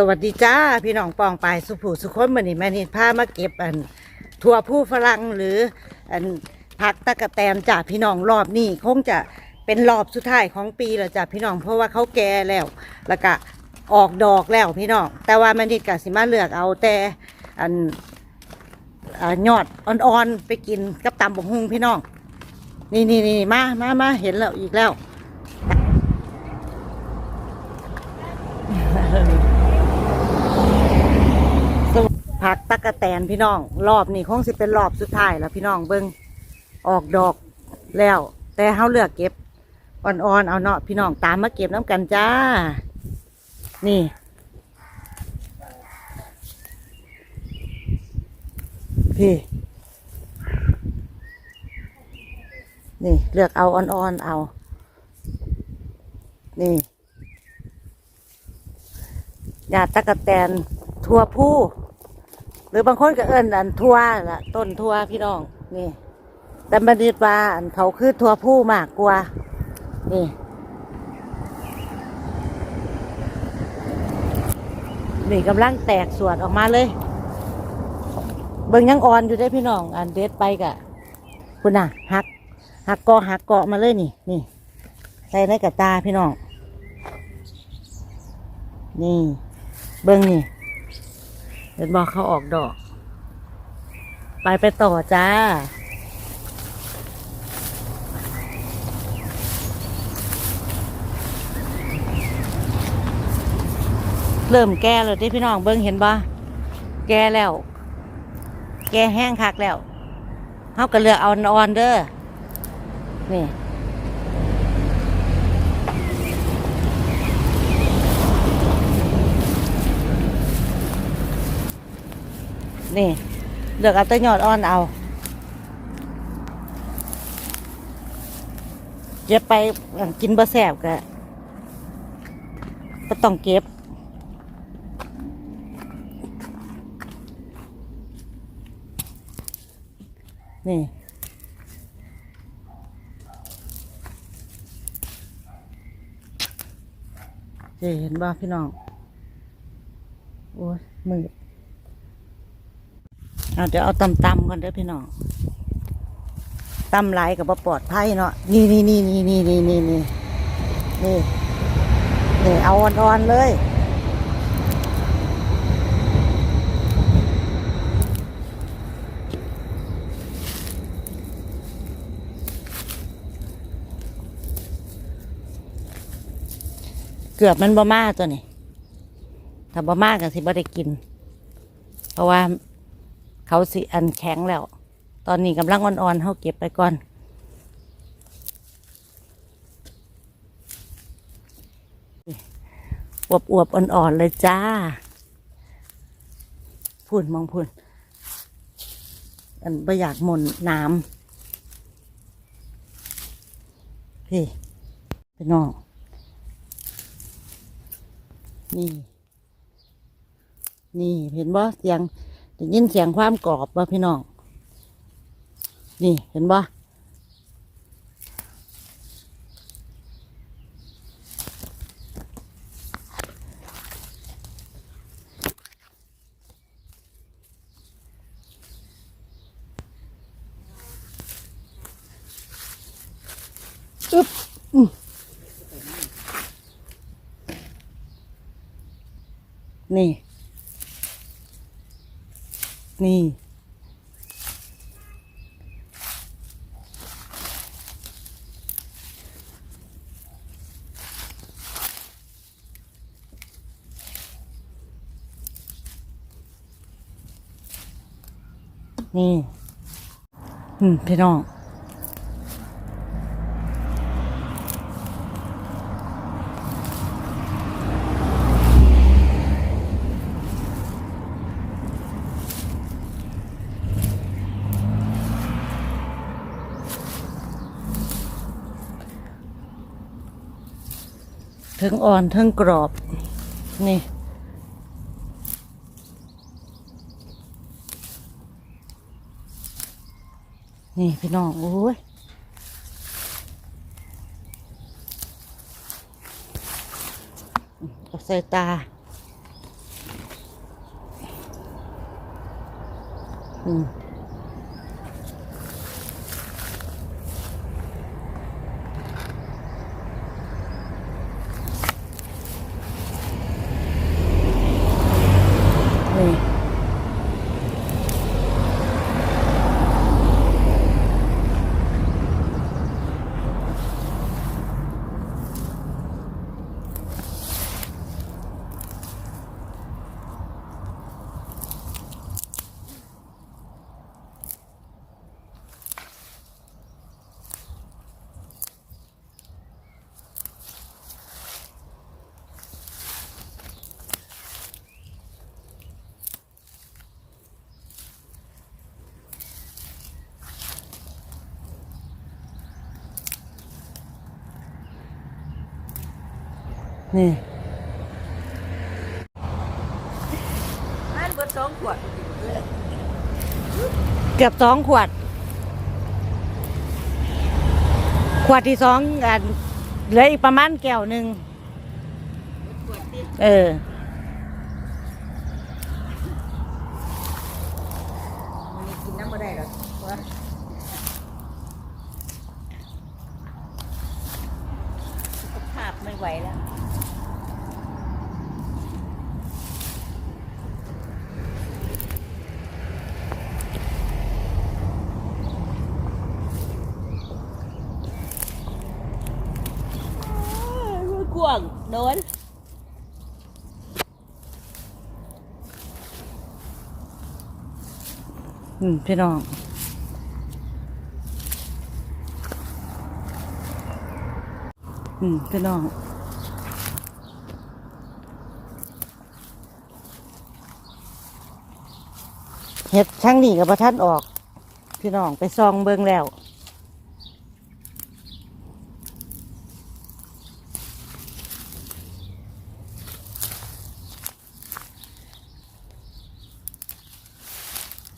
สวัสดีจ้า พี่น้องปองปายสุผูสุคนวันนี้แม่นิดพามาเก็บอันทั่วผู้ฝรั่งหรืออันผักตะกะแตนจ้าพี่น้องรอบนี้คงจะเป็นรอบสุดท้ายของปีแล้วจ้าพี่น้องเพราะว่าเขาแก่แล้ว แล้วก็ออกดอกแล้วพี่น้องแต่ว่าแม่นิดกับสิมาเลือกเอาแต่อันอ่ายอดอ่อนๆไปกินกับตำบกฮุงพี่น้อง นี่นี่นี่มามามาเห็นแล้วอีกแล้ว ผักตะกะแตนพี่น้อง รอบนี้คงสิเป็นรอบสุดท้ายแล้วพี่น้องเบิ้งออกดอกแล้ว แต่เฮาเลือกเก็บอ่อนๆเอาเนาะพี่น้องตามมาเก็บน้ำกันจ้า นี่ พี่ นี่ เลือกเอาอ่อนๆเอา นี่ยาตะกะแตนทั่วผู้ รือบางคนก็เอิ้นอันทั่วละต้นทั่วพี่น้องนี่แต่บันดิตว่าอันเขาคือทั่วผู้มากกว่า นี่นี่กำลังแตกสวดออกมาเลย เบิ่งยังอ่อนอยู่ได้พี่น้อง อันเด็ดไปกะคุณน่ะหักหักกอหักเกาะมาเลยนี่ นี่ ใส่ในกระตาพี่น้อง นี่ เบิ่งนี่ เห็นบอกเขาออกดอก ไปไปต่อจ้า เริ่มแก่แล้วที่พี่น้องเบิ้งเห็นบ่แก่แล้ว แก่แห้งคักแล้วเขาก็เลือกเอาอ่อนเด้อนี่ นี่เลือกเอาแต้ยอดอ่อนเอาเก็บไปกินบะแสบกะก็ต้องเก็บนี่เจเห็นบ่พี่น้อง โอ้ยมืด เอาเดี๋ยวเอาตำตำก่อนเด้อพี่น้องตำไหลกับปลอดภัยเนาะนี่นี่นี่นี่นี่นี่นี่นี่นี่นี่เอาอ่อนๆเลยเกือบมันบ่มาตัวนี้ ถ้าบ่มาก็สิบ่ได้กิน เพราะว่า เขาสิอันแข็งแล้ว ตอนนี้กำลังอ่อนๆเขาเก็บไปก่อน อวบอวบๆอ่อนๆเลยจ้าพูนมองพูนอันไม่อยากหม่นน้ำพี่พี่น้อง นี่ นี่เห็นบ่เสียง ได้ยินเสียงความกรอบบ่พี่น้อง นี่เห็นบ่อึ๊บนี่ นี่ นี่ อืม พี่น้อง ทั้งอ่อนทั้งกรอบ นี่ นี่พี่น้อง โอ้ยเอาใส่ตา อืม นี่ นี่มันเบิดสองขวด เกือบสองขวด ขวดที่สองกันเหลืออีกประมาณแก้วหนึ่งขวดติเออมันนี่กินน้ำบ่ได้หรอกว่าสุขภาพไม่ไหวแล้ว กวางโดน อืมพี่น้องอืมพี่น้องเห็ดช่างนี่กับประทันออก พี่น้องไปซองเบิงแล้ว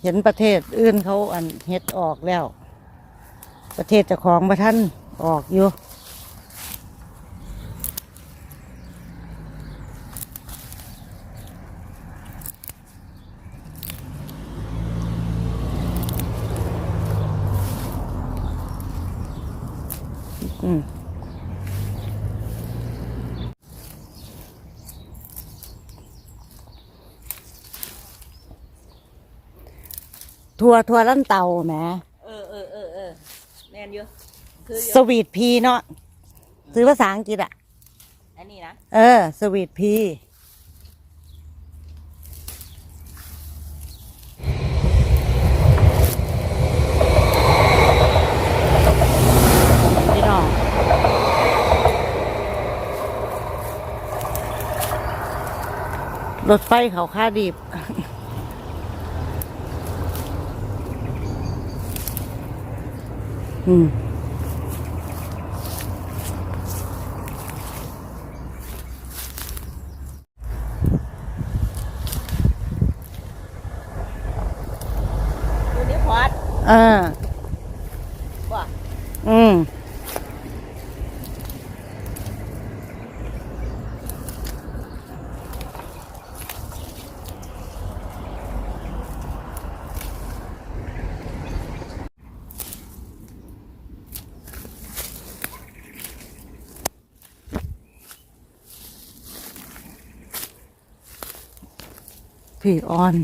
เห็นประเทศอื่นเขาอันเฮ็ดออกแล้ว ประเทศเจ้าของประท่านออกอยู่ ทัวทัวลั่นเตาแหมเออเออเออเออแน่นอยู่คืออยู่สวีทพีเนาะซื้อภาษาอังกฤษอะ อันนี้นะเออ สวีทพี พี่น้อง รถไฟเขาค่าดีบ อืม อยู่นี่พอด เออ ว่า อืม พี่ออน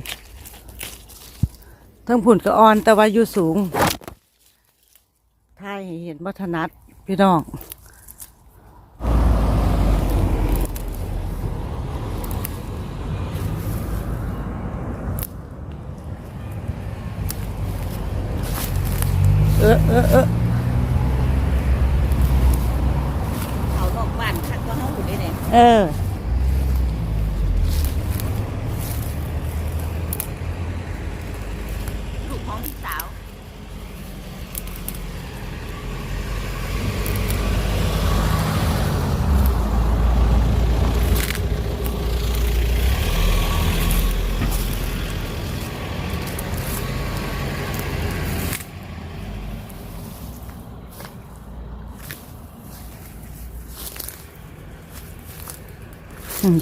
ทั้งผุ่นก็ออน แต่ว่าอยู่สูงถ้ายให้เห็นวัฒนัดพี่น้องอออเออเออเขานอกบ้านคักก็เฮาอยู่ได้เนี่ยเออ ลูกของพี่สาว อืม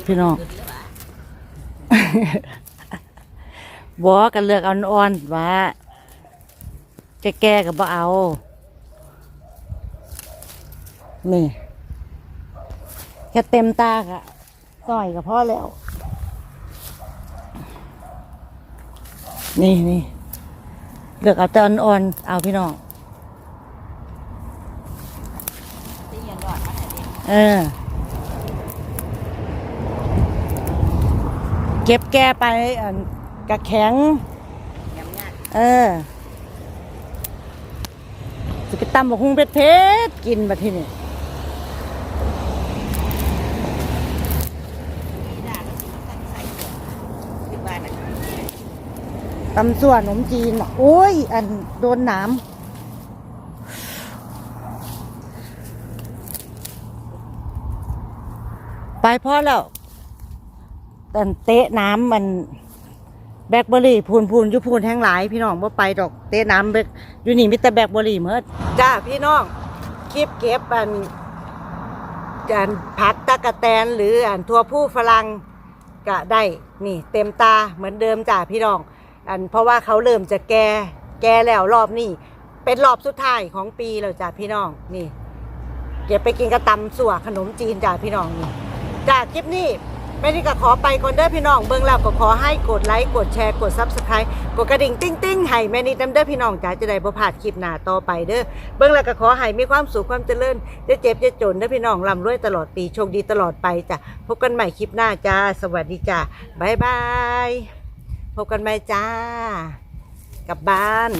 พี่น้องบอกกันเลือกเอาอ่อนๆว่าจะแก้กับบ่เอา นี่แค่เต็มตากะต่อยกับพ่อแล้ว นี่นี่เลือกเอาแต่อ่อนๆเอาพี่น้องเออ เก็บแก้ไปอันกระแข็ง เออจะไปตำบักฮุงเพชรๆกินบัดทีนี่พี่ดาก็สิมาตั้งใส่เสื้อที่นน่ตำส่วนขนมจีนน่ะโอ้ย อันโดนนามไปพอแล้ว เตะน้ำมันแบล็คเบอร์รี่พูนพูนยุพูนแห้งหลาย พี่น้องว่าไปดอกเตะน้ำแบล็คอยู่นี่มีแต่แบล็คเบอร์รี่เมื่อจ้าพี่น้องคลิปเก็บอันอันผักตะกะแตนหรืออันทัวผู้ฝรั่งก็ได้นี่ เต็มตาเหมือนเดิมจ้าพี่น้อง อันเพราะว่าเขาเริ่มจะแก่แก่แล้วรอบนี้เป็นรอบสุดท้ายของปีแล้วจ้าพี่น้องนี่เก็บไปกินกระตำสัวขนมจีนจ้าพี่น้องนี่จ้าคลิปนี้ ไม่ได้ก็ขอไปก่อนเด้อพี่น้องเบิ่งแล้วก็ขอให้กดไลค์กดแชร์กดซับสไครต์กดกระดิ่งติ้งติ้งให้แม่นิดน้ำเด้อพี่น้องจ้าจะได้บ่พลาดคลิปหน้าต่อไปเด้อเบิ่งแล้วก็ขอให้มีความสุขความเจริญจะเจ็บจะจนเด้อพี่น้องร่ำรวยตลอดปีโชคดีตลอดไปจ้ะพบกันใหม่คลิปหน้าจ้าสวัสดีจ้าบ๊ายบายพบกันใหม่จ้ากลับบ้าน